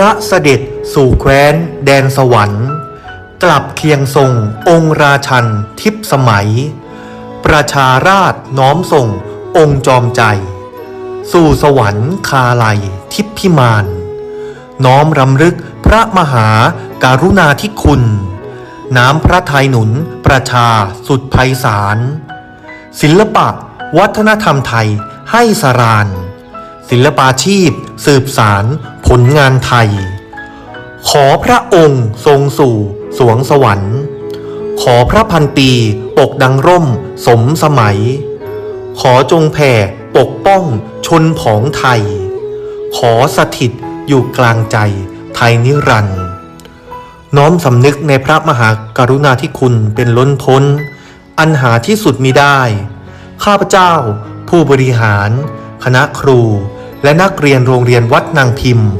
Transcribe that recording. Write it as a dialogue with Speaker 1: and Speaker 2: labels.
Speaker 1: ระเสด็จสู่แคว้นแดนสวรรค์ กลับเคียงทรงองค์ราชันทิพสมัย ประชาราชน้อมส่งองค์จอมใจ สู่สวรรค์คาลัยทิพพิมานน้อมรำลึกพระมหาการุณาธิคุณ น้ำพระทัยหนุนประชาสุดไพศาลศิลปะวัฒนธรรมไทยให้สราน ศิลปาชีพ สืบสารผลงานไทย ขอพระองค์ทรงสู่สวงสวรรค์ ขอพระพันปีปกดังร่มสมสมัย ขอจงแผ่ปกป้องชนผองไทย ขอสถิตอยู่กลางใจไทยนิรันดร์น้อมสำนึกในพระมหากรุณาธิคุณเป็นล้นพ้น อันหาที่สุดมิได้ ข้าพเจ้า ผู้บริหาร คณะครู และนักเรียนโรงเรียนวัดนางพิมพ์